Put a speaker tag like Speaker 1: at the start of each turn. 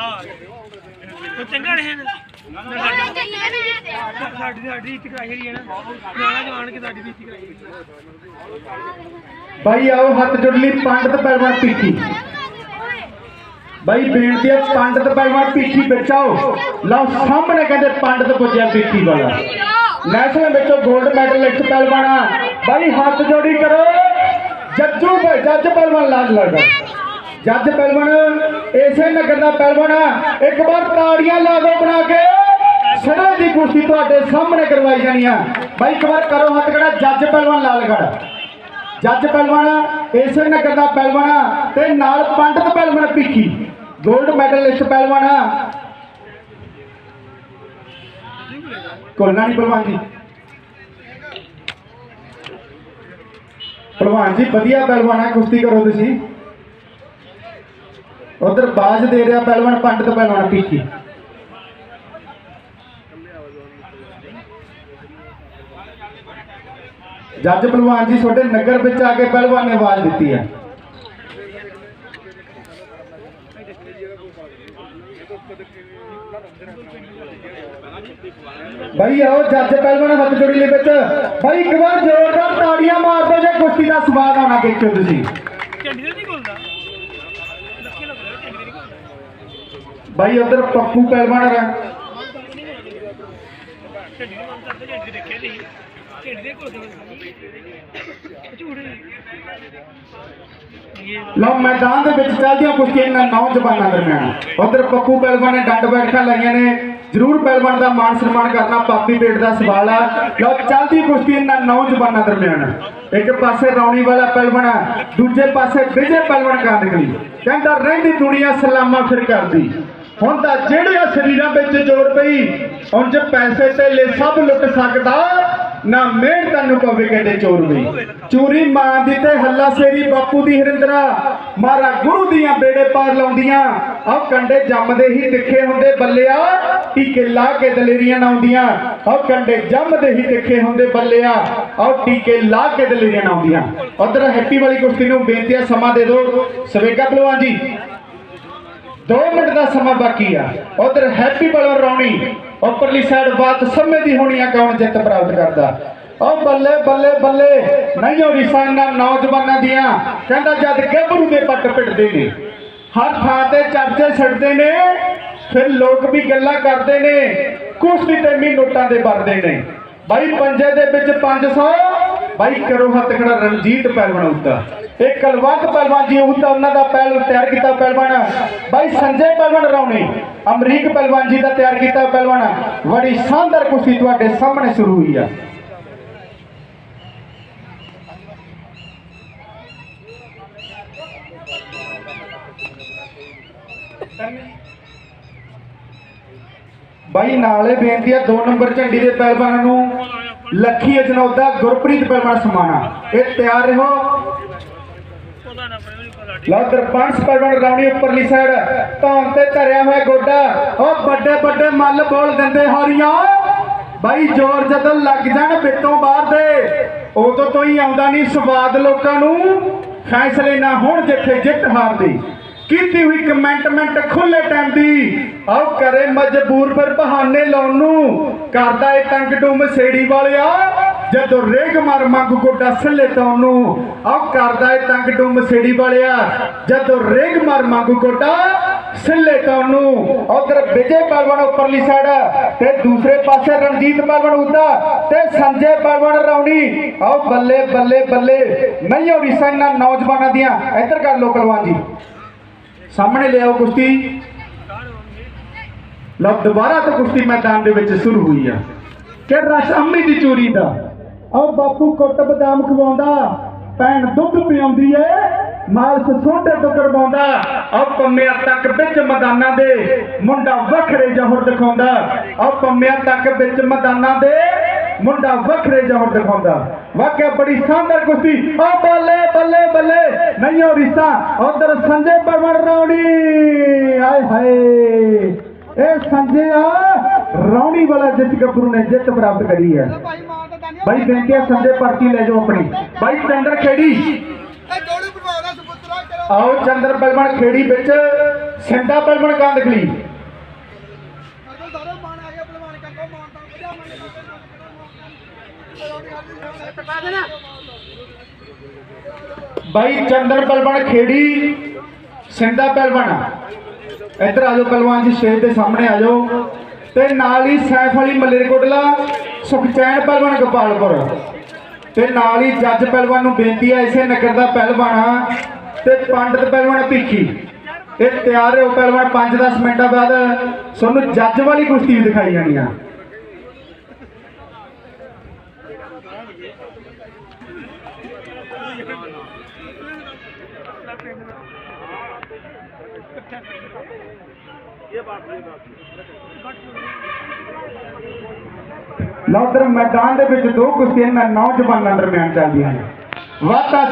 Speaker 1: ਉਹ ਚੰਗਾ ਰਹੇ ਨਾ। ਸਾਡੀ ਸਾਡੀ ਇੱਜ਼ਤ ਕਰਾਈ ਹੋਈ ਹੈ ਨਾ। ਨਿਆਣਾ ਜਵਾਨ ਕੇ ਸਾਡੀ ਵੀ ਇੱਜ਼ਤ ਕਰਾਈ ਹੋਈ
Speaker 2: ਬਾਈ ਆਓ ਹੱਥ ਜੋੜ ਲਈ ਪੰਡਤ ਪਹਿਲਵਾਨ ਪੀਠੀ। ਬਾਈ ਬੇਨਤੀ ਹੈ ਪੰਡਤ ਪਹਿਲਵਾਨ ਪੀਠੀ ਬਚਾਓ। ਲਓ, ਸਾਹਮਣੇ ਕਹਿੰਦੇ ਪੰਡਤ ਪੁੱਜਿਆ ਪੀਠੀ ਵਾਲਾ। ਨੈਸ਼ਨਲ ਵਿੱਚੋਂ 골ਡ ਮੈਡਲਿਸਟ ਪਹਿਲਵਾਨਾ ਬਾਈ ਹੱਥ ਜੋੜੀ ਕਰੋ। ਜੱਜੂ ਭਾਈ, ਜੱਜ ਪਹਿਲਵਾਨ ਲਾਜ ਲੜਦਾ ਜੱਜ ਪਹਿਲਵਾਨ ਇਸੇ ਨਗਰ ਦਾ ਪਹਿਲਵਾਨ ਆ। ਇੱਕ ਵਾਰ ਤਾੜੀਆਂ ਲਾ ਦਿਓ ਬਣਾ ਕੇ। ਸਿਰੇ ਦੀ ਕੁਸ਼ਤੀ ਤੁਹਾਡੇ ਸਾਹਮਣੇ ਕਰਵਾਈ ਜਾਣੀ ਆ। ਬਾਈ, ਇੱਕ ਵਾਰ ਕਰੋ ਹੱਥ ਖੜਾ, ਜੱਜ ਪਹਿਲਵਾਨ ਲਾਲਗੜ ਜੱਜ ਪਹਿਲਵਾਨ ਇਸੇ ਨਗਰ ਦਾ ਪਹਿਲਵਾਨ ਤੇ ਨਾਲ ਪੰਡਤ ਪਹਿਲਵਾਨ ਪੀਕੀ 골ਡ ਮੈਡਲਿਸਟ ਪਹਿਲਵਾਨ ਕੋਲਣਾ ਨਹੀਂ ਪਹਿਲਵਾਨ ਜੀ। ਪਹਿਲਵਾਨ ਜੀ, ਵਧੀਆ ਪਹਿਲਵਾਨ ਹੈ ਕੁਸ਼ਤੀ ਕਰੋ ਤੁਸੀਂ। ਉਧਰ ਬਾਜ ਦੇ ਰਿਹਾ ਪਹਿਲਵਾਨ ਪੰਡਤ ਪਹਿਲਵਾਨ ਪੀਕੀ ਜੱਜ ਪਹਿਲਵਾਨ ਜੀ, ਤੁਹਾਡੇ ਨਗਰ ਵਿੱਚ ਆ ਕੇ ਪਹਿਲਵਾਨ ਨੇ ਆਵਾਜ਼ ਦਿੱਤੀ ਹੈ। ਭਾਈ ਆਓ, ਜੱਜ ਪਹਿਲਵਾਨ ਹੱਥ ਜੋੜੀ ਲਈ ਵਿੱਚ। ਭਾਈ ਇੱਕ ਵਾਰ ਜ਼ੋਰਦਾਰ ਤਾੜੀਆਂ ਮਾਰ ਦਿਓ ਜੇ ਕੁਸ਼ਤੀ ਦਾ ਸਵਾਦ ਆਉਣਾ ਦੇਖਿਓ ਤੁਸੀਂ
Speaker 1: ਝੰਡੀ ਦੇ ਨਹੀਂ ਕੋਲਦਾ ਲੱਖੇ ਲੱਗ ਰਿਹਾ ਝੰਡੀ ਦੇ ਨਹੀਂ ਕੋਲਦਾ
Speaker 2: ਭਾਈ ਉਧਰ ਪੱਪੂ ਪਹਿਲਵਾਨ ਹੈ ਲਓ, ਮੈਦਾਨ ਦੇ ਵਿੱਚ ਚੱਲਦੀਆਂ ਕੁਸ਼ਤੀਆਂ ਇਹਨਾਂ ਨੌਜਵਾਨਾਂ ਦਰਮਿਆਨ। ਉਧਰ ਪੱਪੂ ਪਹਿਲਵਾਨ ਨੇ ਡੰਡ ਬੈਠਕਾਂ ਲਾਈਆਂ ਨੇ। ਜ਼ਰੂਰ ਪਹਿਲਵਾਨ ਦਾ ਮਾਣ ਸਨਮਾਨ ਕਰਨਾ ਪਾਪੀ ਪੇਟ ਦਾ ਸਵਾਲ ਆ। ਲਓ ਚੱਲਦੀ ਕੁਸ਼ਤੀ ਇਹਨਾਂ ਨੌਜਵਾਨਾਂ ਦਰਮਿਆਨ। ਇੱਕ ਪਾਸੇ ਰੌਣੀ ਵਾਲਾ ਪਹਿਲਵਾਨ ਦੂਜੇ ਪਾਸੇ ਵਿਜੇ ਪਹਿਲਵਾਨ ਕਾਂਦਗਲੀ ਕਹਿੰਦਾ, ਰਹਿੰਦੀ ਦੁਨੀਆ ਸਲਾਮਾ ਫਿਰ ਕਰਦੀ। ਹੁਣ ਤਾਂ ਜਿਹੜਿਆਂ ਸਰੀਰਾਂ ਵਿੱਚ ਜੋਰ ਪਈ ਉਂਝ ਪੈਸੇ ਤੇ ਸਭ ਲੁੱਟ ਸਕਦਾ, ਨਾ ਮਿਹਨਤ ਨੂੰ ਪਵੇ ਕਹਿੰਦੇ ਚੋਰ ਵੀ। ਚੋਰੀ ਮਾਂ ਦੀ ਤੇ ਹੱਲਾ ਸੇਰੀ ਬਾਪੂ ਦੀ ਹਰਿੰਦਰਾ, ਮਾਰਾ ਗੁਰੂ ਦੀਆਂ ਬੇੜੇ ਪਾਰ ਲਾਉਂਦੀਆਂ। ਆਹ ਕੰਡੇ ਜੰਮਦੇ ਹੀ ਤਿੱਖੇ ਹੁੰਦੇ ਬੱਲਿਆ, ਟੀਕੇ ਲਾ ਕੇ ਦਲੇਰੀਆਂ ਨਾਉਂਦੀਆਂ। ਆਹ ਕੰਡੇ ਜੰਮਦੇ ਹੀ ਤਿੱਖੇ ਹੁੰਦੇ ਬੱਲਿਆ, ਆਹ ਟੀਕੇ ਲਾ ਕੇ ਦਲੇਰੀਆਂ ਨਾਉਂਦੀਆਂ। ਉਧਰ ਹੈਪੀ ਵਾਲੀ ਕੁਸ਼ਤੀ ਨੂੰ ਬੇਨਤੀ ਹੈ ਸਮਾਂ ਦੇ ਦਿਓ। ਸਵੇਗਾ ਪਹਿਲਵਾਨ ਜੀ। 2 ਮਿੰਟ ਦਾ ਸਮਾਂ ਬਾਕੀ ਆ। ਉਧਰ ਹੈਪੀ ਬਲਵਰ ਰੌਣੀ, ਉੱਪਰਲੀ ਸਾਈਡ ਬਾਤ ਸਮੇਂ ਦੀ ਹੋਣੀ ਆ, ਕੌਣ ਜਿੱਤ ਪ੍ਰਾਪਤ ਕਰਦਾ? ਓ ਬੱਲੇ ਬੱਲੇ ਬੱਲੇ। ਨਹੀਂ ਹੋ ਰਿਸਾਨਾ ਨੌਜਵਾਨਾਂ ਦੀਆਂ। ਕਹਿੰਦਾ ਜਦ ਗੱਭਰੂ ਦੇ ਪੱਟ ਪਿੱਟਦੇ ਨੇ, ਹਰ ਥਾਂ ਤੇ ਚਰਚੇ ਛੱਡਦੇ ਨੇ, ਫਿਰ ਲੋਕ ਵੀ ਗੱਲਾਂ ਕਰਦੇ ਨੇ, ਕੁਸ਼ਤੀ ਤੇ ਵੀ ਨੋਟਾਂ ਦੇ ਵਰਦੇ ਨੇ। ਬਾਈ ਪੰਜੇ ਦੇ ਵਿੱਚ 500 ਬਾਈ ਕਰੋ ਹੱਥ ਖੜਾ ਰਣਜੀਤ ਪਹਿਲਵਾਨ ਉੱਤਾ ਇਹ ਕਲਵੰਤ ਪਹਿਲਵਾਨ ਜੀ ਉੱਤਾ ਉਹਨਾਂ ਦਾ ਪਹਿਲ ਤਿਆਰ ਕੀਤਾ ਪਹਿਲਵਾਨ। ਬਾਈ ਸੰਜੇ ਪਹਿਲਵਾਨ ਰੌਣੀ ਅਮਰੀਕ ਪਹਿਲਵਾਨ ਜੀ ਦਾ ਤਿਆਰ ਕੀਤਾ ਪਹਿਲਵਾਨ। ਬੜੀ ਸ਼ਾਨਦਾਰ ਕੁਸ਼ਤੀ ਤੁਹਾਡੇ ਸਾਹਮਣੇ ਸ਼ੁਰੂ ਹੋਈ ਆ। ਬਾਈ ਨਾਲੇ ਬੇਨਤੀ ਹੈ 2 ਨੰਬਰ ਝੰਡੀ ਦੇ ਪਹਿਲਵਾਨਾਂ ਨੂੰ, ਲੱਖੀ ਅਜਨੌਦਾ ਗੁਰਪ੍ਰੀਤ ਪਹਿਲਵਾਨ ਸਮਾਣਾ। ਇਹ ਤਿਆਰ ਰਹੋ
Speaker 1: ਉਹਦਾ ਨਾ ਆਪਣੇ ਨੂੰ ਕੋਲ
Speaker 2: ਲਓ ਦਰਪੰਸ ਪਹਿਲਵਾਨ ਰਾਉਣੀ ਉੱਪਰਲੀ ਸਾਈਡ ਧੌਣ ਤੇ ਧਰਿਆ ਹੋਇਆ ਗੋਡਾ। ਉਹ ਵੱਡੇ ਵੱਡੇ ਮੱਲ ਬੋਲ ਦਿੰਦੇ ਹਾਰੀਆਂ। ਬਾਈ ਜ਼ੋਰ ਜਦੋਂ ਲੱਗ ਜਾਣ ਪਿੱਤੋਂ ਬਾਹਰ ਦੇ, ਉਦੋਂ ਤੋਂ ਹੀ ਆਉਂਦਾ ਨਹੀਂ ਸਵਾਦ ਲੋਕਾਂ ਨੂੰ। ਫੈਸਲੇ ਨਾ ਹੋਣ ਜਿੱਥੇ ਜਿੱਤ ਹਾਰ ਦੀ। ਕੀਤੀ ਹੋਈ ਕਮੈਂਟਮੈਂਟ ਖੁੱਲੇ ਟਾਈਮ ਦੀ। ਆਓ ਕਰੇ ਮਜਬੂਰ ਫਿਰ ਬਹਾਨੇ ਲਾਉਣ ਨੂੰ। ਕਰਦਾ ਏ ਤੰਗ ਡੂਮ ਸੇੜੀ ਵਾਲਿਆ। ਜਦੋਂ ਰੇਗ ਮਾਰ ਮੰਗ ਗੋਡਾ ਸੱਲੇ ਤਾਂ ਉਹਨੂੰ ਆਓ ਕਰਦਾ ਏ ਤੰਗ ਡੂਮ ਸੇੜੀ ਵਾਲਿਆ। ਜਦੋਂ ਰੇਗ ਮਾਰ ਮੰਗ ਗੋਡਾ ਸੱਲੇ ਤਾਂ ਉਹਨੂੰ ਉਧਰ ਵਿਜੇ ਪਹਿਲਵਾਨ ਉੱਪਰਲੀ ਸਾਈਡ ਤੇ ਦੂਸਰੇ ਪਾਸੇ ਰਣਜੀਤ ਪਹਿਲਵਾਨ ਉੱਦਾ ਤੇ ਸੰਜੇ ਪਹਿਲਵਾਨ ਰੌਣੀ। ਆਓ ਬੱਲੇ ਬੱਲੇ ਬੱਲੇ ਨਹੀਂ ਹੋ ਰਿਸਾਂ ਇਹਨਾਂ ਨੌਜਵਾਨਾਂ ਦੀਆਂ। ਇੱਧਰ ਕਰ ਲੋ ਪਹਿਲਵਾਨ ਜੀ। ਸਾਹਮਣੇ ਲਿਆਓ ਕੁਸ਼ਤੀ। ਲਓ ਦੁਬਾਰਾ ਤੋਂ ਕੁਸ਼ਤੀ ਮੈਦਾਨ ਦੇ ਵਿੱਚ ਸ਼ੁਰੂ ਹੋਈ ਆ। ਕਿ ਰਸ? ਅੰਮੀ ਦੀ ਚੋਰੀ ਦਾ। ਆਓ ਬਾਪੂ ਕੁੱਟ ਬਦਾਮ ਖਵਾਉਂਦਾ, ਭੈਣ ਦੁੱਧ ਪਿਆਉਂਦੀ ਏ, ਮਾਲਸ ਛੋਟੇ ਤੋਂ ਕਰਵਾਉਂਦਾ। ਆਓ ਪੰਮਿਆਂ ਤੱਕ ਵਿੱਚ ਮੈਦਾਨਾਂ ਦੇ ਮੁੰਡਾ ਵੱਖਰੇ ਜਹਰ ਦਿਖਾਉਂਦਾ। ਆਓ ਪੰਮਿਆਂ ਤੱਕ ਵਿੱਚ ਮੈਦਾਨਾਂ ਦੇ ਮੁੰਡਾ ਵੱਖਰੇ ਜਹਰ ਦਿਖਾਉਂਦਾ। ਵਾਕਿਆ ਬੜੀ ਸ਼ਾਨਦਾਰ ਕੁਸ਼ਤੀ। ਆ ਬੱਲੇ ਬੱਲੇ ਬੱਲੇ। ਨਹੀਂ ਹੋ ਰਿਸਾ, ਉਧਰ ਸੰਜੇ ਪਵਨ ਰੌਣੀ। ਆਏ ਹਾਏ। ਇਹ ਸੰਜੇ ਆ, ਰੌਣੀ ਵਾਲਾ ਜਿਸ ਗੱਭਰੂ ਨੇ ਜਿੱਤ ਪ੍ਰਾਪਤ ਕਰੀ ਹੈ। ਬਾਈ ਬੇਨਤੀ ਹੈ ਸੰਜੇ ਪਾਰਟੀ ਲੈ ਜਾਓ ਆਪਣੀ। ਬਾਈ ਚੰਦਰ ਖੇੜੀ। ਆਓ ਚੰਦਰ ਪਹਿਲਵਾਨ ਖੇੜੀ ਵਿੱਚ ਸਿੰਦਾ ਪਹਿਲਵਾਨ ਕੰਦਕਲੀ ਬਾਈ ਚੰਦਰ ਪਹਿਲਵਾਨ ਖੇੜੀ ਸਿੰਦਾ ਪਹਿਲਵਾਨ ਇੱਧਰ ਆ ਜਾਓ ਪਹਿਲਵਾਨ ਜੀ ਸਟੇਜ ਦੇ ਸਾਹਮਣੇ ਆ ਜਾਓ। ਤੇ ਨਾਲ ਹੀ ਸੈਫ ਅਲੀ ਮਲੇਰਕੋਟਲਾ ਸੁਖਚੈਨ ਪਹਿਲਵਾਨ ਗੋਪਾਲਪੁਰ। ਤੇ ਨਾਲ ਹੀ ਜੱਜ ਪਹਿਲਵਾਨ ਨੂੰ ਬੇਨਤੀ ਹੈ ਇਸੇ ਨਗਰ ਦਾ ਪਹਿਲਵਾਨ ਤੇ ਪੰਡਤ ਪਹਿਲਵਾਨ ਭੀਖੀ। ਇਹ ਤਿਆਰ ਹੋ ਪਹਿਲਵਾਨ 5-10 ਮਿੰਟਾਂ ਬਾਅਦ ਤੁਹਾਨੂੰ ਜੱਜ ਵਾਲੀ ਕੁਸ਼ਤੀ ਵੀ ਦਿਖਾਈ ਜਾਣੀ ਆ। ਲਓ ਉਧਰ ਮੈਦਾਨ ਦੇ ਵਿੱਚ ਦੋ ਕੁਸ਼ਤੀਆਂ ਨੌਜਵਾਨਾਂ ਦਰਮਿਆਨ ਚੱਲਦੀਆਂ ਨੇ ਵਾਤਾ